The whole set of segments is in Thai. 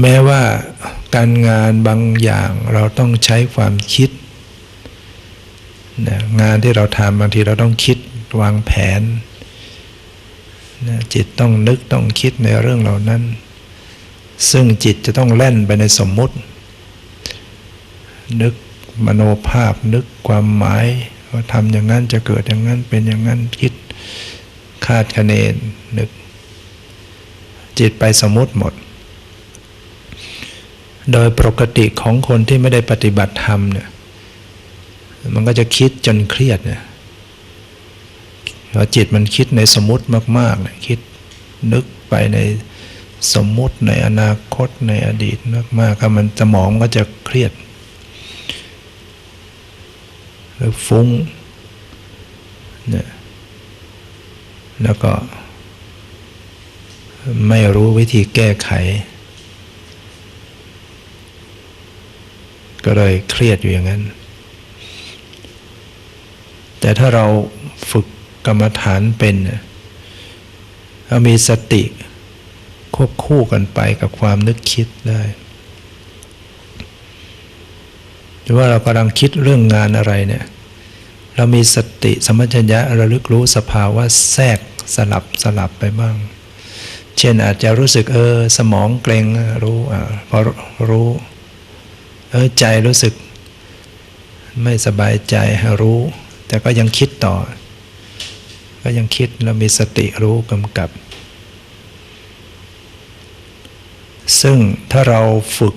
แม้ว่าการงานบางอย่างเราต้องใช้ความคิดนะงานที่เราทำบางทีเราต้องคิดวางแผนนะจิตต้องนึกต้องคิดในเรื่องเหล่านั้น ซึ่งจิตจะต้องแล่นไปในสมมุติ นึกมโนภาพนึกความหมายว่าทำอย่างนั้นจะเกิดอย่างนั้นเป็นอย่างนั้นคิดคาดคะเนนึก จิตไปสมมติหมด โดยปกติของคนที่ไม่ได้ปฏิบัติธรรมเนี่ยมันก็จะคิดจนเครียดเนี่ยพอจิตมันคิดในสมมติมากๆเนี่ยคิดนึกไปในสมมติในอนาคตในอดีตมากๆก็มันสมองก็จะเครียดหรือฟุ้งเนี่ยแล้วก็ไม่รู้วิธีแก้ไข ก็เลยเครียดอยู่อย่างนั้น แต่ถ้าเราฝึกกรรมฐานเป็นเรามีสติควบคู่กันไปกับความนึกคิดได้ หรือว่าเรากำลังคิดเรื่องงานอะไรเนี่ย เรามีสติสมัชัญญะระลึกรู้สภาวะแทรกสลับสลับไปบ้าง เช่นอาจจะรู้สึกเออสมองเกร็งรู้อ่าพอรู้ เออใจรู้สึก ไม่สบายใจรู้ แต่ก็ยังคิดต่อ ก็ยังคิดแล้วมีสติรู้กำกับ ซึ่งถ้าเราฝึก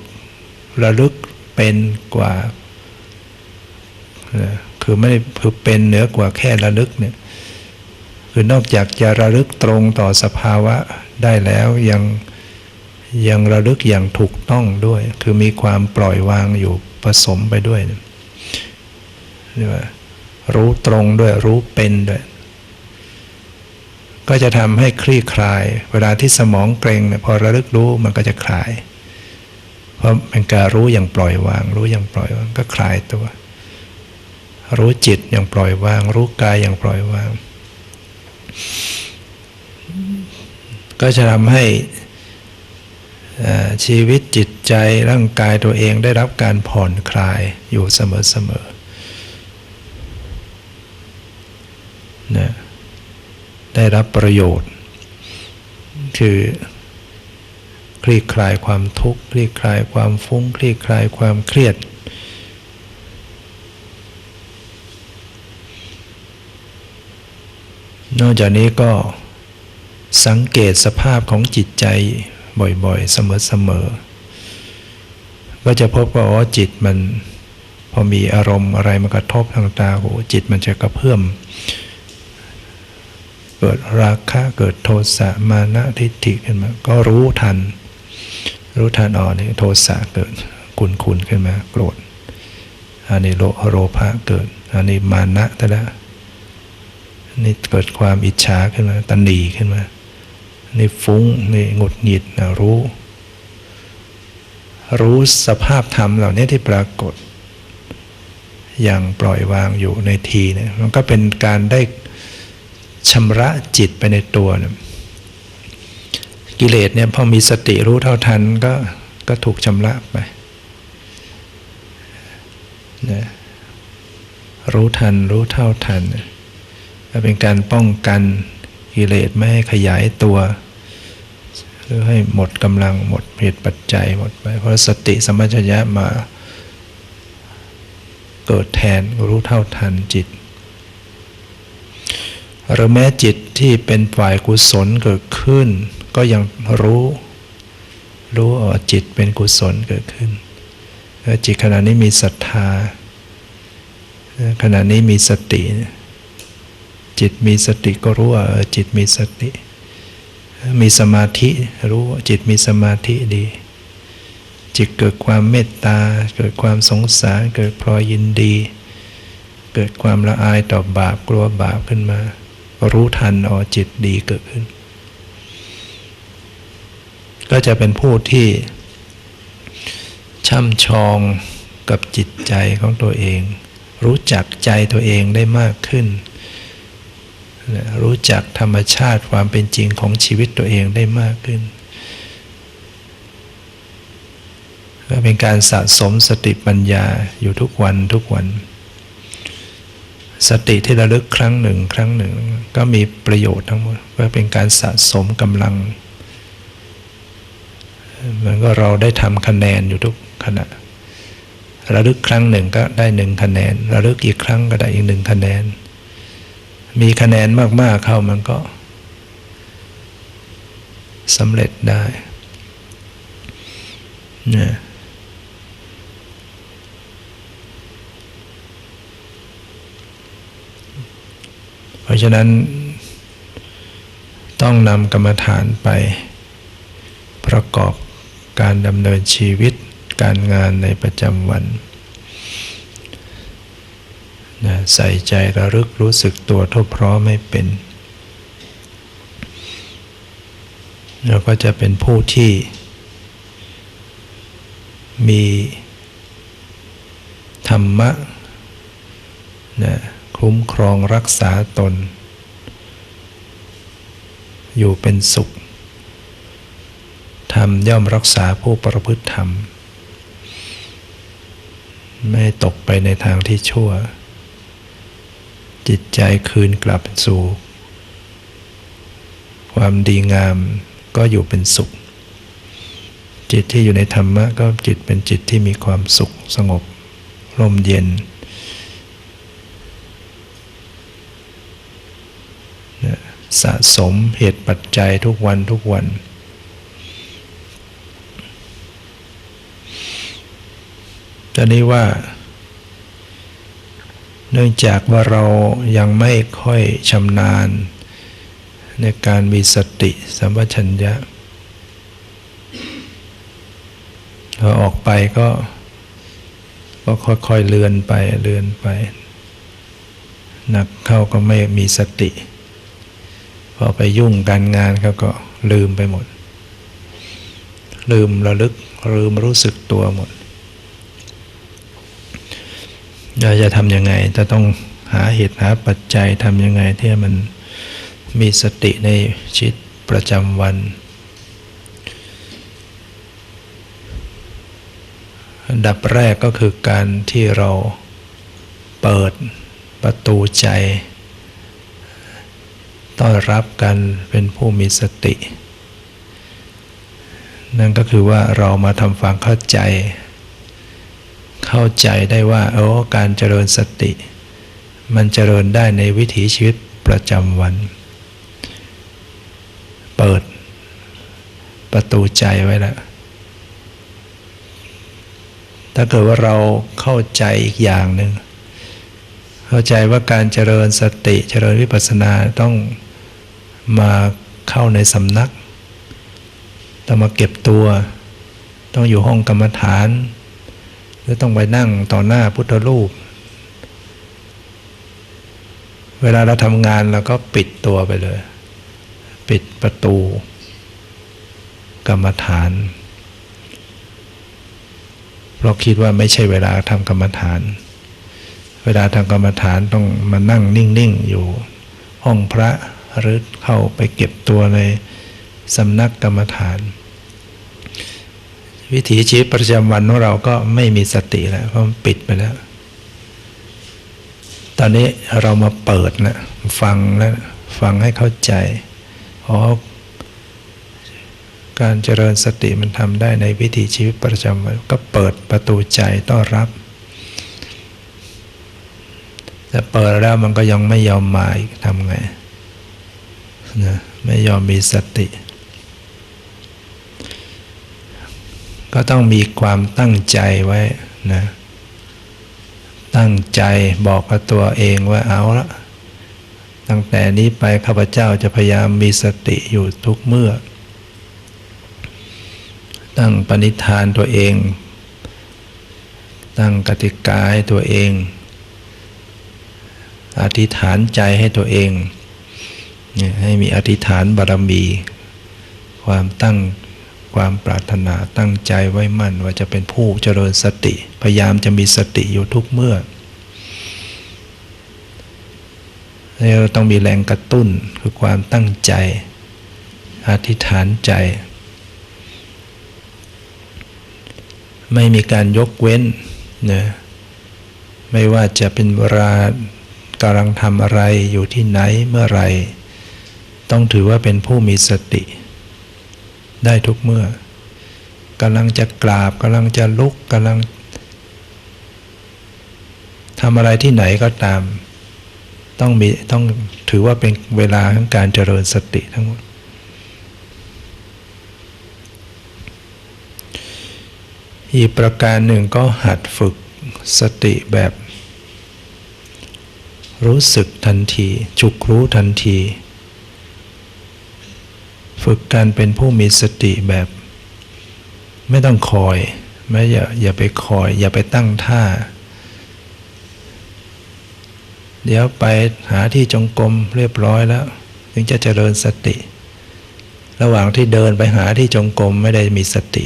ระลึกเป็นกว่า คือไม่คือเป็นเหนือกว่าแค่ระลึกเนี่ยคือนอกจากจะระลึกตรงต่อสภาวะได้แล้วยัง ยังระลึกอย่างถูกต้องด้วย คือมีความปล่อยวางอยู่ผสมไปด้วยเรียกว่ารู้ตรงด้วยรู้เป็นด้วย ก็จะทำให้คลี่คลาย เวลาที่สมองเกรงเนี่ยพอระลึกรู้มันก็จะคลาย เพราะเป็นการรู้อย่างปล่อยวาง รู้อย่างปล่อยวางก็คลายตัว รู้จิตอย่างปล่อยวาง รู้กายอย่างปล่อยวาง ก็จะทำให้ ชีวิตจิตใจร่างกายตัวเองได้รับการผ่อนคลายอยู่เสมอๆนะได้รับประโยชน์ คือคลี่คลายความทุกข์ คลี่คลายความฟุ้ง คลี่คลายความเครียด นอกจากนี้ก็สังเกตสภาพของจิตใจ บ่อยๆ เสมอๆก็จะพบว่าอ๋อจิตมัน พอมีอารมณ์อะไรมากระทบทางตาหูจิตมันจะกระเพื่อมเกิดราคะเกิดโทสะมานะทิฏฐิขึ้นมา ก็รู้ทัน รู้ทันอ๋อนี่โทสะเกิดกุนคุนขึ้นมาโกรธอันนี้โลโรภะเกิดอันนี้มานะแต่ละนี่เกิดความอิจฉาขึ้นมาตันดีขึ้นมา นี่ฟุ้งนี่หงุดหงิดนะรู้ รู้สภาพธรรมเหล่านี้ที่ปรากฏ อย่างปล่อยวางอยู่ในทีเนี่ยมันก็เป็นการได้ชำระจิตไปในตัวนะกิเลสเนี่ยพอมีสติรู้เท่าทันก็ก็ถูกชำระไปนะรู้ทันรู้เท่าทันก็เป็นการป้องกัน กิเลสไม่ให้ขยายตัว หรือให้หมดกำลังหมดเหตุปัจจัยหมดไป เพราะสติสมัชัญญะมา เกิดแทนรู้เท่าทันจิต หรือแม้จิตที่เป็นฝ่ายกุศลเกิดขึ้น ก็ยังรู้ รู้ว่าจิตเป็นกุศลเกิดขึ้นจิตขณะนี้มีศรัทธาขณะนี้มีสติ จิตมีสติก็รู้ว่าจิตมีสติ มีสมาธิรู้ว่าจิตมีสมาธิดี จิตเกิดความเมตตา เกิดความสงสาร เกิดพลอยยินดี เกิดความละอายต่อบาปกลัวบาปขึ้นมา รู้ทันอ๋อจิตดีเกิดขึ้น ก็จะเป็นผู้ที่ช่ำชองกับจิตใจของตัวเอง รู้จักใจตัวเองได้มากขึ้น รู้จักธรรมชาติความเป็นจริงของชีวิตตัวเองได้มากขึ้นก็เป็นการสะสมสติปัญญาอยู่ทุกวันทุกวัน สติที่ระลึกครั้งหนึ่งครั้งหนึ่ง ก็มีประโยชน์ทั้งหมดก็เป็นการสะสมกำลังเหมือนก็เราได้ทำคะแนนอยู่ทุกขณะระลึกครั้งหนึ่งก็ได้หนึ่งคะแนนระลึกอีกครั้งก็ได้อีกหนึ่งคะแนน มีคะแนนมาก ๆ เข้ามันก็สำเร็จได้เนี่ยเพราะฉะนั้น ต้องนำกรรมฐานไป ประกอบการดำเนินชีวิตการงานในประจำวัน ใส่ใจระลึกรู้สึกตัวทุกพร้อมไม่เป็น เราก็จะเป็นผู้ที่ มีธรรมะนะคุ้มครองรักษาตน อยู่เป็นสุข ธรรมย่อมรักษาผู้ประพฤติธรรม ไม่ตกไปในทางที่ชั่ว จิตใจคืนกลับสู่ ความดีงามก็อยู่เป็นสุข จิตที่อยู่ในธรรมะก็จิตเป็นจิตที่มีความสุขสงบร่มเย็นสะสมเหตุปัจจัยทุกวันทุกวันตอนนี้ว่า เนื่องจากว่าเรายังไม่ค่อยชำนาญ ในการมีสติสัมปชัญญะพอออกไปก็ ก็ค่อยๆเลือนไปเลือนไป หนักเข้าก็ไม่มีสติ พอไปยุ่งการงานเขาก็ลืมไปหมด ลืมระลึกลืมรู้สึกตัวหมด เราจะทำยังไงจะต้องหาเหตุหาปัจจัยทำยังไงที่มันมีสติในชีวิตประจำวัน อันดับแรกก็คือการที่เราเปิดประตูใจ ต้อนรับกันเป็นผู้มีสติ นั่นก็คือว่าเรามาทำความเข้าใจ เข้าใจได้ว่าโอ้การเจริญสติ มันเจริญได้ในวิถีชีวิตประจำวัน เปิดประตูใจไว้แล้วถ้าเกิดว่าเราเข้าใจอีกอย่างหนึ่งเข้าใจว่าการเจริญสติเจริญวิปัสสนาต้องมาเข้าในสำนัก ต้องมาเก็บตัว ต้องอยู่ห้องกรรมฐาน หรือต้องไปนั่งต่อหน้าพุทธรูป เวลาเราทำงานเราก็ปิดตัวไปเลย ปิดประตู กรรมฐาน เพราะคิดว่าไม่ใช่เวลาทำกรรมฐาน เวลาทำกรรมฐานต้องมานั่งนิ่งๆอยู่ ห้องพระหรือเข้าไปเก็บตัวในสำนักกรรมฐาน วิถีชีวิตประจำวันของเราก็ไม่มีสติแล้วเพราะมันปิดไปแล้ว ตอนนี้เรามาเปิดนะฟังแล้วฟังให้เข้าใจเพราะการเจริญสติมันทำได้ในวิถีชีวิตประจำวันก็เปิดประตูใจต้อนรับแต่เปิดแล้วมันก็ยังไม่ยอมมาอีกทำไงนะไม่ยอมมีสติ ก็ต้องมีความตั้งใจไว้นะตั้งใจบอกกับตัวเองว่าเอาละตั้งแต่นี้ไปข้าพเจ้าจะพยายามมีสติอยู่ทุกเมื่อ ตั้งปณิธานตัวเอง ตั้งกติกาให้ตัวเอง อธิษฐานใจให้ตัวเอง ให้มีอธิษฐานบารมี ความตั้ง ความปรารถนาตั้งใจไว้มั่นว่าจะเป็นผู้เจริญสติ พยายามจะมีสติอยู่ทุกเมื่อเราต้องมีแรงกระตุ้นคือความตั้งใจ อธิษฐานใจ ไม่มีการยกเว้นนะไม่ว่าจะเป็นเวลากำลังทำอะไรอยู่ที่ไหนเมื่อไร ต้องถือว่าเป็นผู้มีสติ ได้ทุกเมื่อกำลังจะกราบกำลังจะลุกกำลังทำอะไรที่ไหนก็ตาม ต้องมีต้องถือว่าเป็นเวลาของการเจริญสติทั้งหมดอีกประการหนึ่งก็หัดฝึกสติแบบ รู้สึกทันที จุกรู้ทันที ฝึกการเป็นผู้มีสติแบบ ไม่ต้องคอย ไม่อย่าอย่าไปคอย อย่าไปตั้งท่า เดี๋ยวไปหาที่จงกรมเรียบร้อยแล้ว ถึงจะเจริญสติ ระหว่างที่เดินไปหาที่จงกรมไม่ได้มีสติ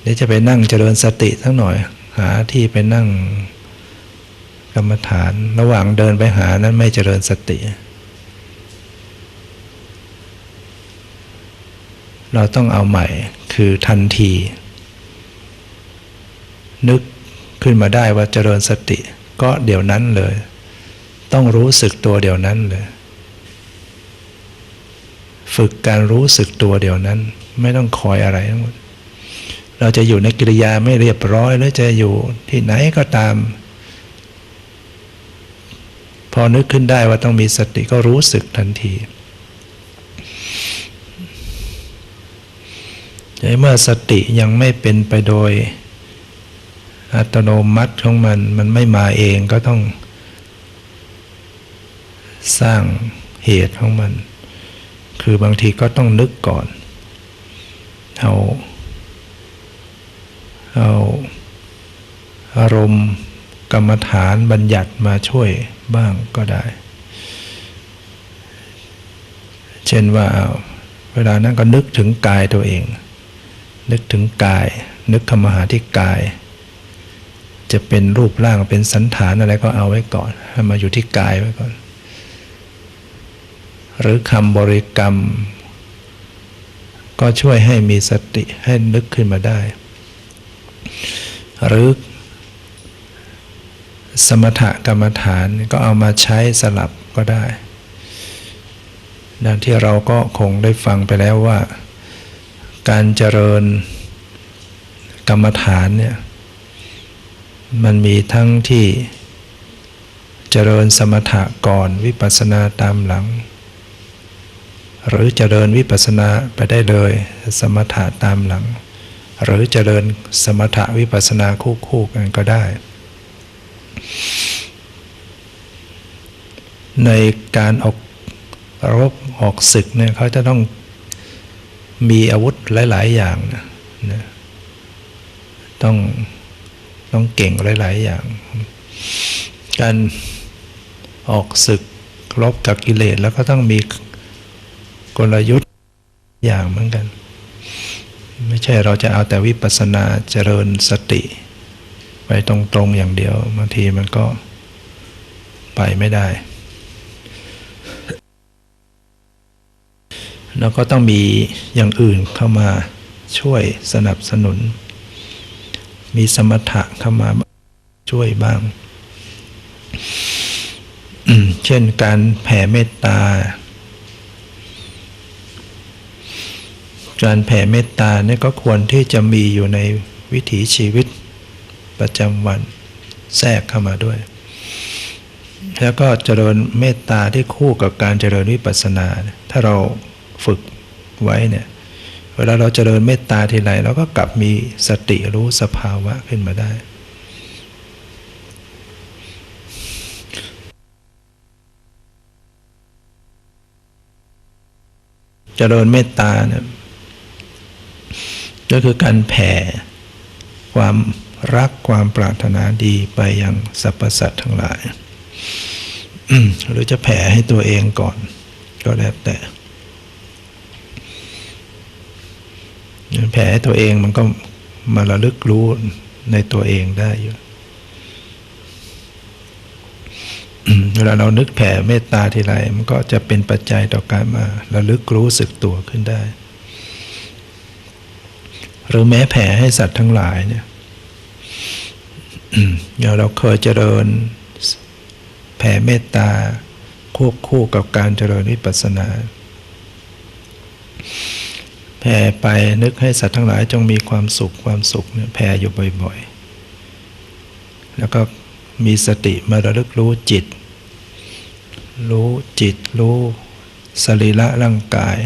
เดี๋ยวจะไปนั่งเจริญสติสักหน่อย หาที่ไปนั่งกรรมฐาน ระหว่างเดินไปหานั้นไม่เจริญสติ เราต้องเอาใหม่คือทันที นึกขึ้นมาได้ว่าเจริญสติ ก็เดี๋ยวนั้นเลย ต้องรู้สึกตัวเดี๋ยวนั้นเลย ฝึกการรู้สึกตัวเดี๋ยวนั้น ไม่ต้องคอยอะไรทั้งหมดเราจะอยู่ในกิริยาไม่เรียบร้อยหรือจะอยู่ที่ไหนก็ตาม พอนึกขึ้นได้ว่าต้องมีสติก็รู้สึกทันที แต่เมื่อสติยังไม่เป็นไปโดย อัตโนมัติของมัน มันไม่มาเองก็ต้อง สร้างเหตุของมัน คือบางทีก็ต้องนึกก่อน เอาเอาอารมณ์กรรมฐานบัญญัติมาช่วยบ้างก็ได้ เช่นว่าเวลานั้นก็นึกถึงกายตัวเอง นึกถึงกาย นึกคำมหาที่กาย จะเป็นรูปร่างเป็นสันฐานอะไรก็เอาไว้ก่อนให้มาอยู่ที่กายไว้ก่อน หรือคำบริกรรม ก็ช่วยให้มีสติให้นึกขึ้นมาได้ หรือสมถกรรมฐานก็เอามาใช้สลับก็ได้ดังที่เราก็คงได้ฟังไปแล้วว่า การเจริญกรรมฐานเนี่ยมันมีทั้งที่เจริญสมถะก่อนวิปัสสนาตามหลัง หรือเจริญวิปัสสนาไปได้เลย สมถะตามหลัง หรือเจริญสมถะวิปัสสนาคู่คู่กันก็ได้ ในการออกรบออกศึกเนี่ยเขาจะต้อง มีอาวุธหลาย ๆ อย่างนะนะต้องต้องเก่งหลาย ๆ อย่าง การออกศึกรบกับกิเลสแล้วก็ต้องมีกลยุทธ์อย่างเหมือนกัน ไม่ใช่เราจะเอาแต่วิปัสสนาเจริญสติไปตรง ๆ อย่างเดียวบางทีมันก็ไปไม่ได้ แล้วก็ต้องมีอย่างอื่นเข้ามาช่วยสนับสนุน มีสมถะเข้ามาช่วยบ้าง เช่นการแผ่เมตตา การแผ่เมตตาเนี่ยก็ควรที่จะมีอยู่ในวิถีชีวิตประจำวันแทรกเข้ามาด้วย แล้วก็เจริญเมตตาที่คู่กับการเจริญวิปัสสนา ถ้าเรา ฝึกไว้เนี่ยเวลาเราจเจริญเมตตาทีไรเราก็กลับมีสติรู้สภาวะขึ้นมาได้เจริญเมตตาเนี่ยก็คือการแผ่ ความรักความปรารถนาดีไปยังสรรพสัตว์ทั้งหลายหรือจะแผ่ให้ตัวเองก่อน ก็แล้วแต่ แผ่ให้ตัวเองมันก็มาระลึกรู้ในตัวเองได้อยู่เวลาเรานึกแผ่เมตตาทีไรมันก็จะเป็นปัจจัยต่อการมาระลึกรู้สึกตัวขึ้นได้ หรือแม้แผ่ให้สัตว์ทั้งหลายเนี่ยอย่างเราเคยเจริญแผ่เมตตาควบคู่กับการเจริญวิปัสสนา แผ่ไปนึกให้สัตว์ทั้งหลายจงมีความสุขความสุขเนี่ยแผ่อยู่บ่อยๆ แล้วก็มีสติมาระลึกรู้จิต รู้จิตรู้สรีระร่างกาย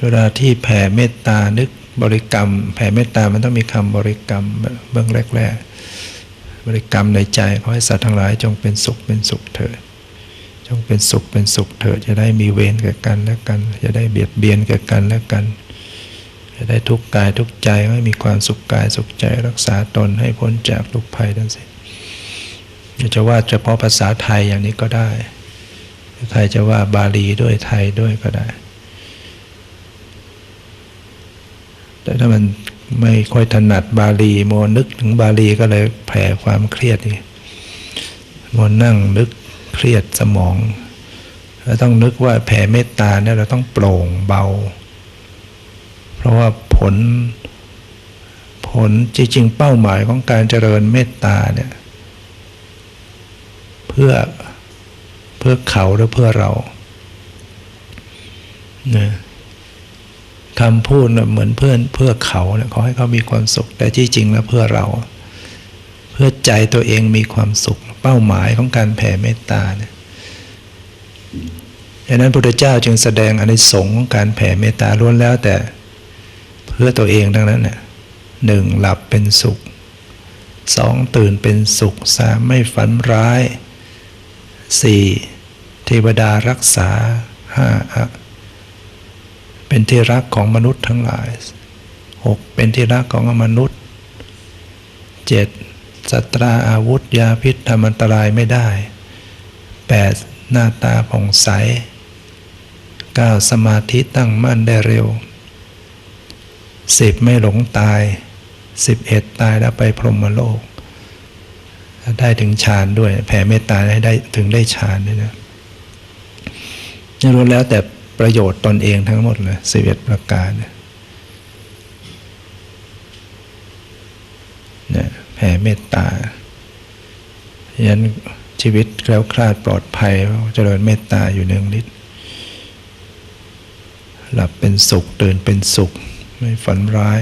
เวลาที่แผ่เมตตานึกบริกรรม แผ่เมตตามันต้องมีคำบริกรรมเบื้องแรกๆ บริกรรมในใจขอให้สัตว์ทั้งหลายจงเป็นสุขเป็นสุขเถิด งเป็นสุขเป็นสุขเถิดจะได้มีเวรแก่กันและกัน จะได้เบียดเบียนแก่กันและกัน จะได้ทุกกายทุกใจให้มีความสุขกายสุขใจรักษาตนให้พ้นจากทุกภัยทั้งสิ้นจะว่าเฉพาะภาษาไทยอย่างนี้ก็ได้ใครจะว่าบาลีด้วยไทยด้วยก็ได้ แต่ถ้ามันไม่ค่อยถนัดบาลีโมนึกถึงบาลีก็เลยแผ่ความเครียดนี่โมนั่งนึก เครียดสมองแล้วต้องนึกว่าแผ่เมตตาเนี่ยเราต้องโปร่งเบา เพราะว่าผล ผลจริงๆเป้าหมายของการเจริญเมตตาเนี่ยเพื่อเพื่อเขาหรือเพื่อเราเนี่ยคำพูดเหมือนเพื่อนเพื่อเขาเนี่ยขอให้เขามีความสุข แต่ที่จริงแล้วเพื่อเรา เพื่อใจตัวเองมีความสุข เป้าหมายของการแผ่เมตตาเนี่ยดังนั้นพระพุทธเจ้าจึงแสดงอนิสงส์ของการแผ่เมตตาล้วนแล้วแต่เพื่อตัวเองทั้งนั้นเนี่ยหนึ่งหลับเป็นสุขสองตื่นเป็นสุขสามไม่ฝันร้ายสี่เทวดารักษาห้าเป็นที่รักของมนุษย์ทั้งหลาย 6. เป็นที่รักของมนุษย์ 7. สัตราอาวุธยาพิษทำอันตรายไม่ได้ 8. หน้าตาผ่องใส 9. สมาธิตั้งมั่นได้เร็ว 10. ไม่หลงตาย 11. ตายแล้วไปพรหมโลก ได้ถึงฌานด้วย แผ่เมตตาให้ได้ถึงได้ฌานด้วยนะนี่รู้แล้วแต่ประโยชน์ตนเองทั้งหมดเลยสิบเอ็ดประการเนี่ย แผ่เมตตายันชีวิตแคล้วคลาดปลอดภัยเจริญเมตตาอยู่เนืองนิดหลับเป็นสุขตื่นเป็นสุข ไม่ฝันร้าย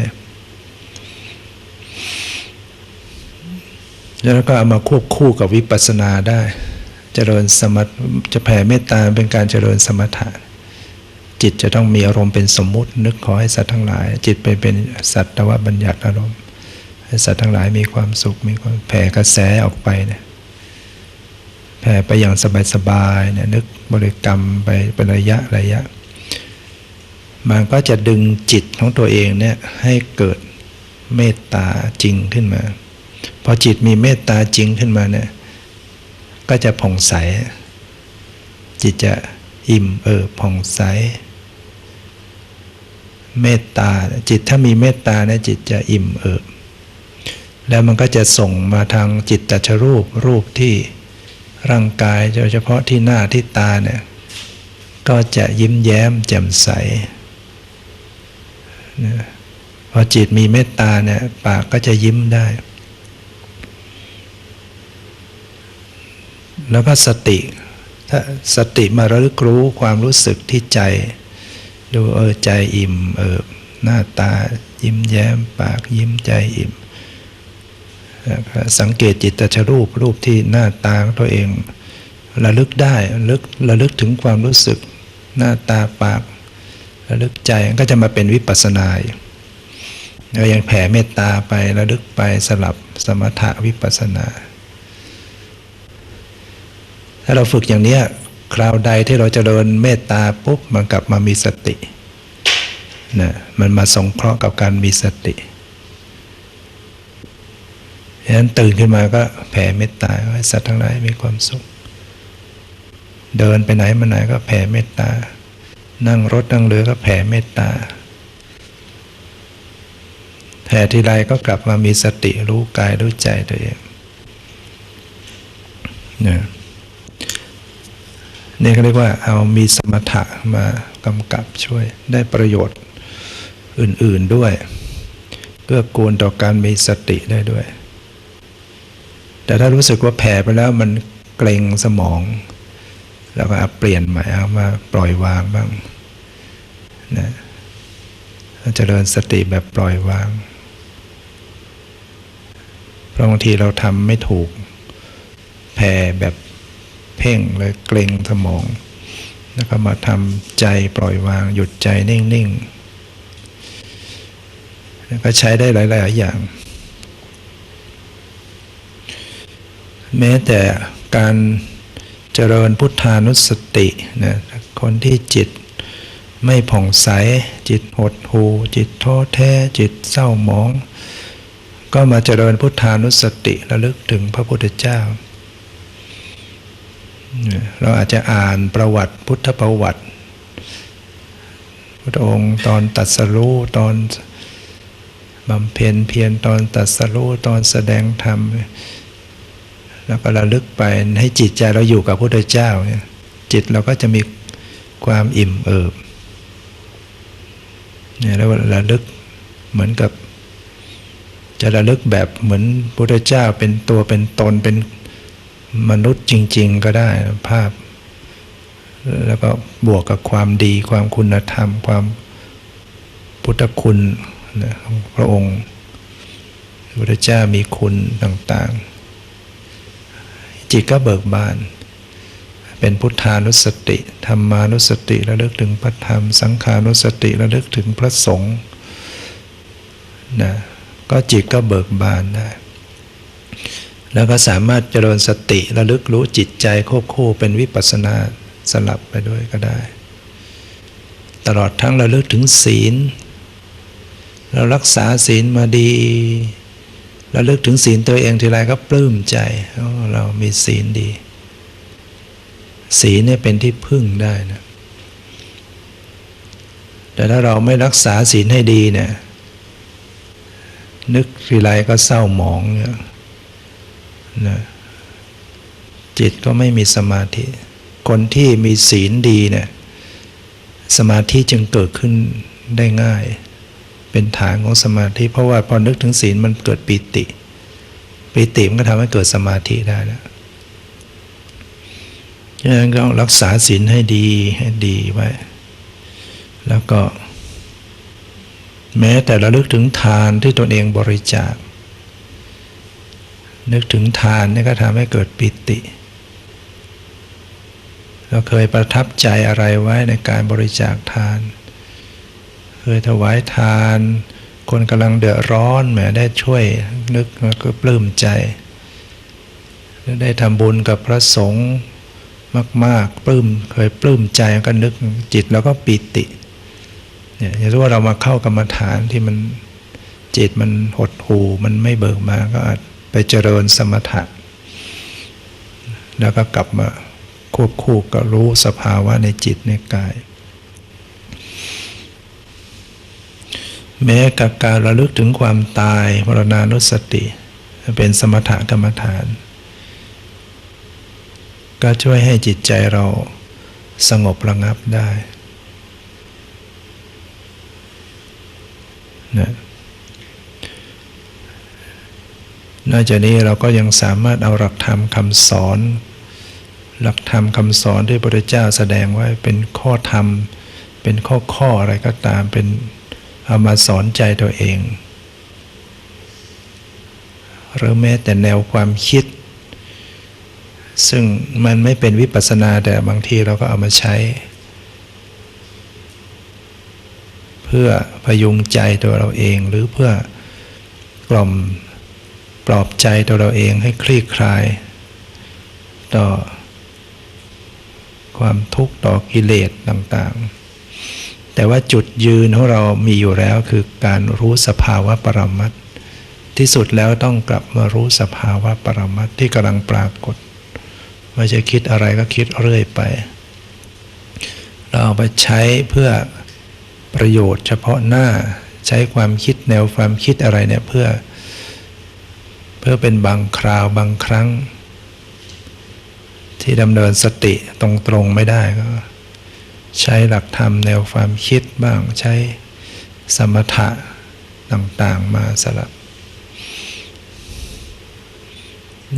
แล้วก็เอามาควบคู่กับวิปัสสนาได้ เจริญสมถจะแผ่เมตตาเป็นการเจริญสมถะจิตจะต้องมีอารมณ์เป็นสมมุติ นึกขอให้สัตว์ทั้งหลาย จิตไปเป็นสัตว์ว่าบัญญัติอารมณ์ ให้สัตว์ทั้งหลายมีความสุขมีความแผ่กระแสออกไปเนี่ยแผ่ไปอย่างสบายๆเนี่ยนึกบริกรรมไปเป็นระยะระยะ มันก็จะดึงจิตของตัวเองเนี่ยให้เกิดเมตตาจริงขึ้นมา พอจิตมีเมตตาจริงขึ้นมาเนี่ยก็จะผ่องใส จิตจะอิ่มเอิบผ่องใส เมตตาจิตถ้ามีเมตตาเนี่ยจิตจะอิ่มเอิบ แล้วมันก็จะส่งมาทางจิตตชรูปรูปที่ร่างกายโดยเฉพาะที่หน้าที่ตาเนี่ยก็จะยิ้มแย้มแจ่มใสพอจิตมีเมตตาเนี่ยปากก็จะยิ้มได้ แล้วก็สติถ้าสติมาระลึกรู้ความรู้สึกที่ใจ ดูเออใจอิ่มเออหน้าตายิ้มแย้ม ปากยิ้มใจอิ่ม สังเกตจิตตชรูปรูปที่หน้าตาตัวเอง ระลึกได้ระลึกระลึกถึงความรู้สึก หน้าตาปาก ระลึกใจก็จะมาเป็นวิปัสสนาเรายังแผ่เมตตาไประลึกไปสลับสมถะวิปัสสนา ถ้าเราฝึกอย่างนี้คราวใดที่เราจเจริญเมตตาปุ๊บมันกลับมามีสตินะมันมาสงเคราะห์กับการมีสติ ฉะนั้นตื่นขึ้นมาก็แผ่เมตตาให้สัตว์ทั้งหลายมีความสุข เดินไปไหนมาไหนก็แผ่เมตตา นั่งรถนั่งเรือก็แผ่เมตตาแผ่ทีไรก็กลับมามีสติรู้กายรู้ใจตัวเองเนี่ยนี่เขาเรียกว่าเอามีสมถะมากำกับช่วยได้ประโยชน์อื่น ๆด้วย เกื้อกูลต่อการมีสติได้ด้วย แต่ถ้ารู้สึกว่าแผ่ไปแล้วมันเกรงสมอง แล้วก็เปลี่ยนใหม่เอามาปล่อยวางบ้างนะเจริญสติแบบปล่อยวางเพราะบางทีเราทำไม่ถูก แผ่แบบเพ่งเลยเกรงสมองแล้วก็มาทำใจปล่อยวาง หยุดใจนิ่งๆแล้วก็ใช้ได้หลาย ๆ อย่าง แม้แต่การเจริญพุทธานุสตินะคนที่จิตไม่ผ่องใส จิตหดหูจิตท้อแท้ จิตเศร้าหมอง ก็มาเจริญพุทธานุสติระลึกถึงพระพุทธเจ้า เราอาจจะอ่านประวัติพุทธประวัติ พระองค์ตอนตัดสรู้ตอนบำเพ็ญเพียรตอนตัดสรู้ตอนแสดงธรรม แล้วก็ระลึกไปให้จิตใจเราอยู่กับพระพุทธเจ้าเนี่ยจิตเราก็จะมีความอิ่มเอิบเนี่ยแล้วระลึกเหมือนกับ จะระลึกแบบเหมือนพระพุทธเจ้าเป็นตัวเป็นตนเป็นมนุษย์จริง ๆ ก็ได้ภาพ แล้วก็บวกกับความดีความคุณธรรม ความพุทธคุณนะของพระองค์พระพุทธเจ้ามีคุณต่าง ๆ จิตก็เบิกบาน เป็นพุทธานุสติธรรมานุสติระลึกถึงพระธรรม สังขานุสติระลึกถึงพระสงฆ์นะก็จิตก็เบิกบานได้แล้วก็สามารถเจริญสติระลึกรู้จิตใจควบคู่เป็นวิปัสสนาสลับไปด้วยก็ได้ ตลอดทั้งระลึกถึงศีล เรารักษาศีลมาดี ระลึกถึงศีลตัวเองทีไรก็ปลื้มใจเรามีศีลดี ศีลเนี่ยเป็นที่พึ่งได้นะ แต่ถ้าเราไม่รักษาศีลให้ดีเนี่ย นึกทีไรก็เศร้าหมองเนี่ยนะจิตก็ไม่มีสมาธิ คนที่มีศีลดีเนี่ย สมาธิจึงเกิดขึ้นได้ง่าย เป็นฐานของสมาธิ เพราะว่าพอนึกถึงศีลมันเกิดปิติ ปิติมันก็ทำให้เกิดสมาธิได้แล้วฉะนั้นก็รักษาศีลให้ดีให้ดีไว้ แล้วก็ แม้แต่ระลึกถึงทานที่ตนเองบริจาค นึกถึงทานนี่ก็ทำให้เกิดปิติ เราเคยประทับใจอะไรไว้ในการบริจาคทาน เคยถวายทาน คนกำลังเดือดร้อนแหมได้ช่วยนึกก็ปลื้มใจ ได้ทำบุญกับพระสงฆ์มาก ๆ ปลื้มเคยปลื้มใจก็นึกจิตแล้วก็ปิติเนี่ยอย่างว่าเรามาเข้ากรรมฐานที่มันจิตมันหดหูมันไม่เบิกมาก็อาจไปเจริญสมถะแล้วก็กลับมาควบคู่กับรู้สภาวะในจิตในกาย แม้กับการระลึกถึงความตายมรณานุสติ เป็นสมถกรรมฐาน ก็ช่วยให้จิตใจเราสงบระงับได้นะนอกจากนี้เราก็ยังสามารถเอาหลักธรรมคำสอน หลักธรรมคำสอนที่พระพุทธเจ้าแสดงไว้เป็นข้อธรรม เป็นข้อข้ออะไรก็ตามเป็น เอามาสอนใจตัวเอง หรือแม้แต่แนวความคิด ซึ่งมันไม่เป็นวิปัสสนาแต่บางทีเราก็เอามาใช้ เพื่อพยุงใจตัวเราเองหรือเพื่อกล่อมปลอบใจตัวเราเองให้คลี่คลาย ต่อความทุกข์ต่อกิเลสต่าง ๆ แต่ว่าจุดยืนของเรามีอยู่แล้วคือการรู้สภาวะปรมัตที่สุดแล้วต้องกลับมารู้สภาวะปรมัตที่กำลังปรากฏไม่ใช่คิดอะไรก็คิดเรื่อยไป เราเอาไปใช้เพื่อประโยชน์เฉพาะหน้าใช้ความคิดแนวความคิดอะไรเนี่ยเพื่อ เพื่อเป็นบางคราวบางครั้ง ที่ดำเนินสติตรงๆไม่ได้ก็ ใช้หลักธรรมแนวความคิดบ้างใช้สมถะต่างๆมาสลับ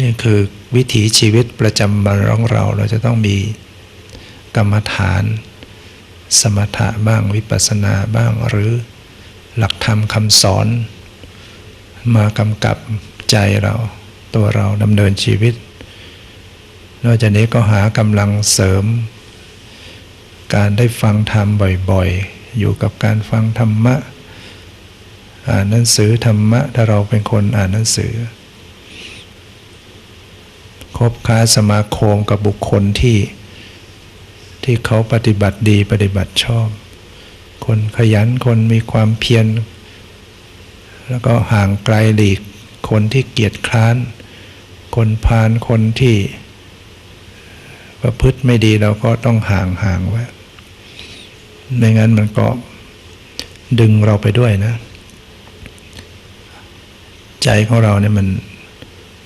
นี่คือวิถีชีวิตประจำวันของเราเราจะต้องมีกรรมฐาน สมถะบ้างวิปัสสนาบ้างหรือหลักธรรมคำสอน มากำกับใจเราตัวเราดำเนินชีวิต นอกจากนี้ก็หากำลังเสริม การได้ฟังธรรมบ่อยๆ อยู่กับการฟังธรรมะ อ่านหนังสือธรรมะ ถ้าเราเป็นคนอ่านหนังสือ คบค้าสมาคมกับบุคคลที่ ที่เขาปฏิบัติดีปฏิบัติชอบ คนขยันคนมีความเพียร แล้วก็ห่างไกลหลีก คนที่เกียจคร้าน คนพาลคนที่ประพฤติไม่ดีเราก็ต้องห่างห่างไว้ ไม่งั้นมันก็ดึงเราไปด้วยนะ ใจของเราเนี่ยมัน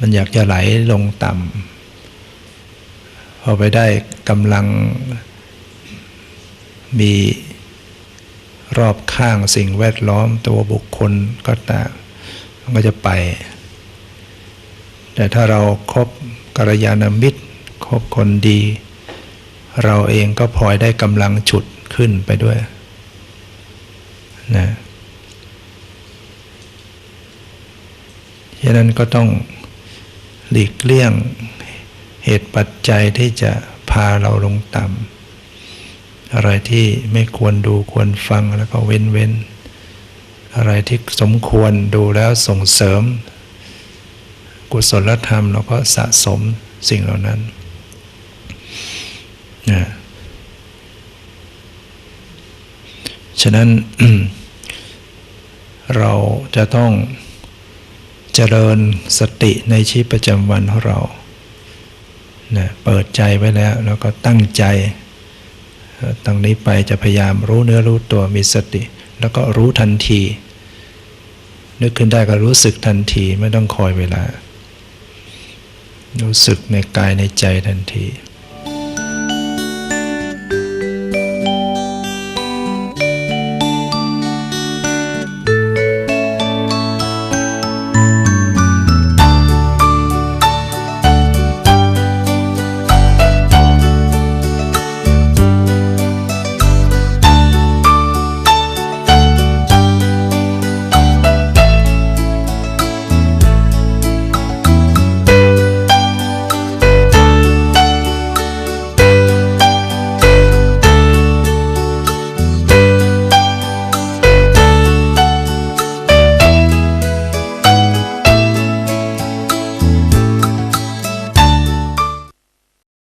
มันอยากจะไหลลงต่ำพอไปได้กำลังมีรอบข้างสิ่งแวดล้อมตัวบุคคลก็ตามมันก็จะไป แต่ถ้าเราครบกัลยาณมิตรคบคนดี เราเองก็พลอยได้กำลังฉุด ขึ้นไปด้วยนะฉะนั้นก็ต้องหลีกเลี่ยงเหตุปัจจัยที่จะพาเราลงต่ำอะไรที่ไม่ควรดูควรฟังแล้วก็เว้นเว้น อะไรที่สมควรดูแล้วส่งเสริม กุศลธรรมเราก็สะสมสิ่งเหล่านั้นนะ ฉะนั้นเราจะต้องเจริญสติในชีวิตประจำวันของเรานะเปิดใจไว้แล้ว แล้วก็ตั้งใจตั้งนี้ไปจะพยายามรู้เนื้อรู้ตัวมีสติ แล้วก็รู้ทันที นึกขึ้นได้ก็รู้สึกทันทีไม่ต้องคอยเวลา รู้สึกในกายในใจทันที